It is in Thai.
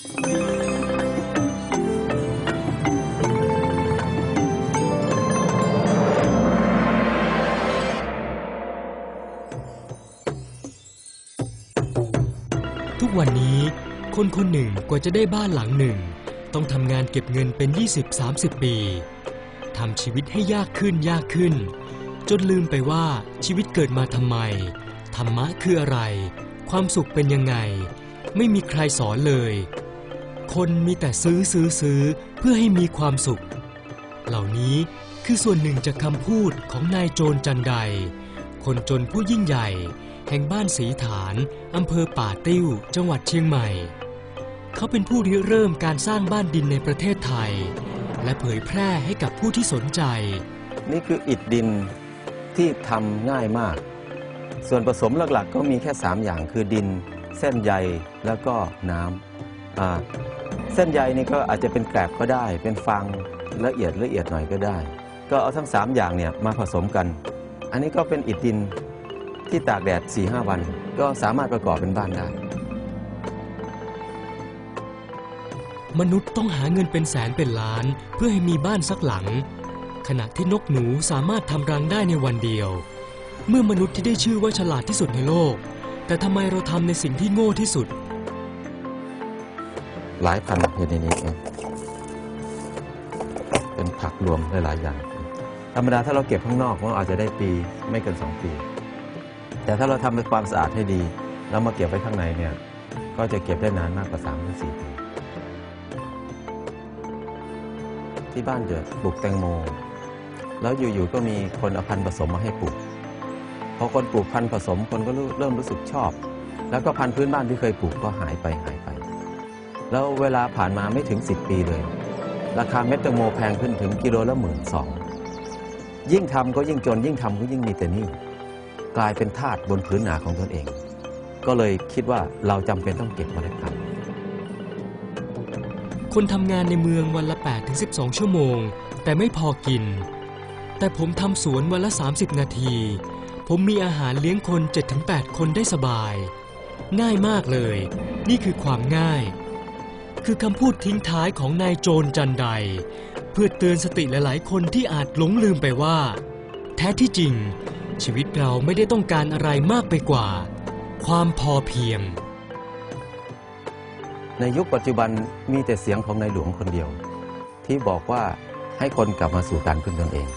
ทุกวันนี้ คนคนหนึ่งกว่าจะได้บ้านหลังหนึ่ง ต้องทำงานเก็บเงินเป็น 20-30 ปีทำชีวิตให้ยากขึ้นยากขึ้น จนลืมไปว่าชีวิตเกิดมาทำไม ธรรมะคืออะไร ความสุขเป็นยังไง ไม่มีใครสอนเลย คนมีแต่ซื้อซื้อซื้อเพื่อให้มีความสุข เหล่านี้คือส่วนหนึ่งจากคำพูดของนายโจรจันได คนจนผู้ยิ่งใหญ่ แห่งบ้านสีฐานอำเภอป่าติ้ว จังหวัดเชียงใหม่ เขาเป็นผู้ริเริ่มการสร้างบ้านดินในประเทศไทย และเผยแพร่ให้กับผู้ที่สนใจ นี่คืออิฐดินที่ทำง่ายมาก ส่วนผสมหลักๆ ก็มีแค่ 3 อย่างคือดิน เส้นใยแล้วก็น้ำอ่า เส้นใยนี่ก็อาจจะเป็นแกลบก็ได้ เป็นฟางละเอียดละเอียดหน่อยก็ได้ ก็เอาทั้ง 3 อย่างเนี่ยมาผสมกัน อันนี้ก็เป็นอิฐดินที่ตากแดด4-5วัน ก็สามารถประกอบเป็นบ้านได้ มนุษย์ต้องหาเงินเป็นแสนเป็นล้าน เพื่อให้มีบ้านสักหลัง ขณะที่นกหนูสามารถทำรังได้ในวันเดียว เมื่อมนุษย์ที่ได้ชื่อว่าฉลาดที่สุดในโลก แต่ทำไมเราทำในสิ่งที่โง่ที่สุด หลายพันอยู่ในนี้เองเป็นผักรวมหลายๆอย่าง ธรรมดาถ้าเราเก็บข้างนอกมันอาจจะได้ปีไม่เกิน 2 ปี แต่ถ้าเราทำในความสะอาดให้ดีแล้วมาเก็บไว้ข้างในเนี่ยก็จะเก็บได้นานมากกว่า3ถึง4ปีที่บ้านจะปลูกแตงโม แล้วอยู่ๆก็มีคนเอาพันธุ์ผสมมาให้ปลูกพอคนปลูกพันธุ์ผสมคนก็เริ่มรู้สึกชอบ แล้วก็พันธุ์พื้นบ้านที่เคยปลูกก็หายไปหาย แล้วเวลาผ่านมาไม่ถึง 10 ปีเลย ราคาเม็ดแตงโมแพงขึ้นถึงกิโลละหมื่นสองยิ่งทำก็ยิ่งจนยิ่งทำก็ยิ่งมีแต่นี้กลายเป็นทาสบนพื้นหนาของตนเอง ก็เลยคิดว่าเราจำเป็นต้องเก็บเมล็ดพันธุ์คนทำงานในเมืองวันละ 8-12 ชั่วโมง แต่ไม่พอกิน แต่ผมทำสวนวันละ 30 นาที ผมมีอาหารเลี้ยงคน 7-8 คนได้สบาย ง่ายมากเลย นี่คือความง่าย คือคำพูดทิ้งท้ายของนายโจรจันได เพื่อเตือนสติหลายๆ คนที่อาจหลงลืมไปว่า แท้ที่จริง ชีวิตเราไม่ได้ต้องการอะไรมากไปกว่า ความพอเพียง ในยุคปัจจุบันมีแต่เสียงของในหลวงคนเดียว ที่บอกว่าให้คนกลับมาสู่การพึ่งตนเอง